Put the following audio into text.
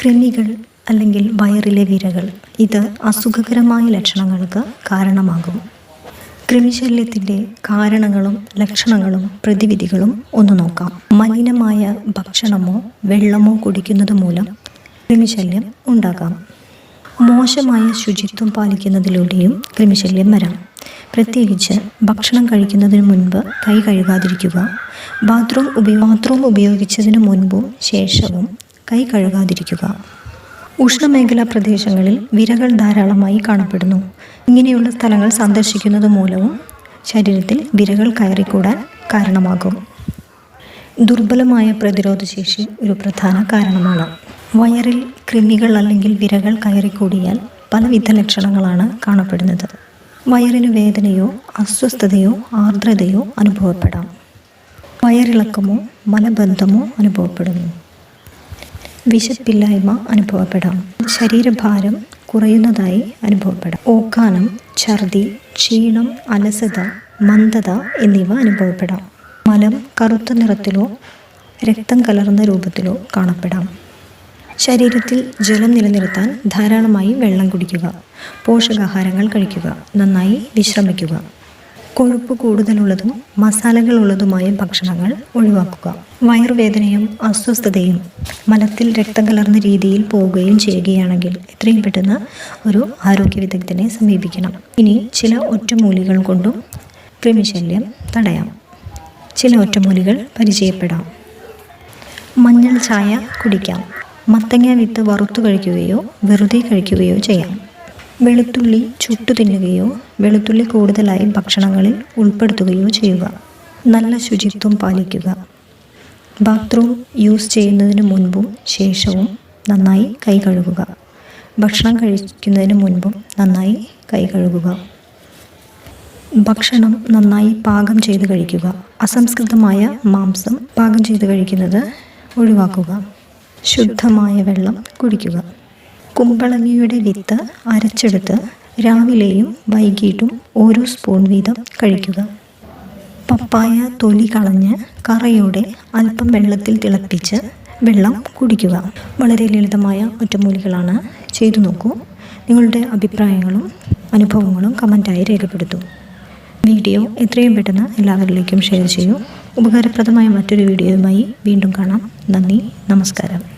കൃമികൾ അല്ലെങ്കിൽ വയറിലെ വിരകൾ ഇത് അസുഖകരമായ ലക്ഷണങ്ങൾക്ക് കാരണമാകും. കൃമിശല്യത്തിന്റെ കാരണങ്ങളും ലക്ഷണങ്ങളും പ്രതിവിധികളും ഒന്ന് നോക്കാം. മലിനമായ ഭക്ഷണമോ വെള്ളമോ കുടിക്കുന്നത് മൂലം കൃമിശല്യം ഉണ്ടാകാം. മോശമായ ശുചിത്വം പാലിക്കുന്നതിലൂടെയും കൃമിശല്യം വരാം. പ്രത്യേകിച്ച് ഭക്ഷണം കഴിക്കുന്നതിന് മുൻപ് കൈ കഴുകാതിരിക്കുക ബാത്റൂം ഉപയോ ബാത്റൂം ഉപയോഗിച്ചതിന് മുൻപും ശേഷവും കൈ കഴുകാതിരിക്കുക. ഉഷ്ണമേഖലാ പ്രദേശങ്ങളിൽ വിരകൾ ധാരാളമായി കാണപ്പെടുന്നു. ഇങ്ങനെയുള്ള സ്ഥലങ്ങൾ സന്ദർശിക്കുന്നത് മൂലവും ശരീരത്തിൽ വിരകൾ കയറിക്കൂടാൻ കാരണമാകും. ദുർബലമായ പ്രതിരോധശേഷി ഒരു പ്രധാന കാരണമാണ്. വയറിൽ കൃമികൾ അല്ലെങ്കിൽ വിരകൾ കയറിക്കൂടിയാൽ പലവിധ ലക്ഷണങ്ങളാണ് കാണപ്പെടുന്നത്. വയറിന് വേദനയോ അസ്വസ്ഥതയോ ആർദ്രതയോ അനുഭവപ്പെടാം. വയറിളക്കമോ മലബന്ധമോ അനുഭവപ്പെടുന്നു. വിശപ്പില്ലായ്മ അനുഭവപ്പെടാം. ശരീരഭാരം കുറയുന്നതായി അനുഭവപ്പെടാം. ഓക്കാനം ഛർദി ക്ഷീണം അലസത മന്ദത എന്നിവ അനുഭവപ്പെടാം. മലം കറുത്ത നിറത്തിലോ രക്തം കലർന്ന രൂപത്തിലോ കാണപ്പെടാം. ശരീരത്തിൽ ജലം നിലനിർത്താൻ ധാരാളമായി വെള്ളം കുടിക്കുക പോഷകാഹാരങ്ങൾ കഴിക്കുക നന്നായി വിശ്രമിക്കുക. കൊഴുപ്പ് കൂടുതലുള്ളതും മസാലകളുള്ളതുമായ ഭക്ഷണങ്ങൾ ഒഴിവാക്കുക. വയറുവേദനയും അസ്വസ്ഥതയും മലത്തിൽ രക്തം കലർന്ന രീതിയിൽ പോവുകയും ചെയ്യുകയാണെങ്കിൽ എത്രയും പെട്ടെന്ന് ഒരു ആരോഗ്യ വിദഗ്ധനെ സമീപിക്കണം. ഇനി ചില ഒറ്റമൂലികൾ കൊണ്ടും കൃമിശല്യം തടയാം. ചില ഒറ്റമൂലികൾ പരിചയപ്പെടാം. മഞ്ഞൾ ചായ കുടിക്കാം. മത്തങ്ങ വിത്ത് വറുത്തു കഴിക്കുകയോ വെറുതെ കഴിക്കുകയോ ചെയ്യാം. വെളുത്തുള്ളി ചുട്ടു തിന്നുകയോ വെളുത്തുള്ളി കൂടുതലായി ഭക്ഷണങ്ങളിൽ ഉൾപ്പെടുത്തുകയോ ചെയ്യുക. നല്ല ശുചിത്വം പാലിക്കുക. ബാത്റൂം യൂസ് ചെയ്യുന്നതിന് മുൻപും ശേഷവും നന്നായി കൈ കഴുകുക. ഭക്ഷണം കഴിക്കുന്നതിന് മുൻപും നന്നായി കൈ കഴുകുക. ഭക്ഷണം നന്നായി പാകം ചെയ്ത് കഴിക്കുക. അസംസ്കൃതമായ മാംസം പാകം ചെയ്ത് കഴിക്കുന്നത് ഒഴിവാക്കുക. ശുദ്ധമായ വെള്ളം കുടിക്കുക. കുമ്പളങ്ങിയുടെ വിത്ത് അരച്ചെടുത്ത് രാവിലെയും വൈകിട്ടും ഓരോ സ്പൂൺ വീതം കഴിക്കുക. പപ്പായ തൊലി കളഞ്ഞ് കറയോടെ അല്പം വെള്ളത്തിൽ തിളപ്പിച്ച് വെള്ളം കുടിക്കുക. വളരെ ലളിതമായ ഒറ്റമൂലികളാണ് ചെയ്തു നോക്കൂ. നിങ്ങളുടെ അഭിപ്രായങ്ങളും അനുഭവങ്ങളും കമന്റായി രേഖപ്പെടുത്തൂ. വീഡിയോ എത്രയും പെട്ടെന്ന് എല്ലാവരിലേക്കും ഷെയർ ചെയ്യൂ. ഉപകാരപ്രദമായ മറ്റൊരു വീഡിയോയുമായി വീണ്ടും കാണാം. നന്ദി നമസ്കാരം.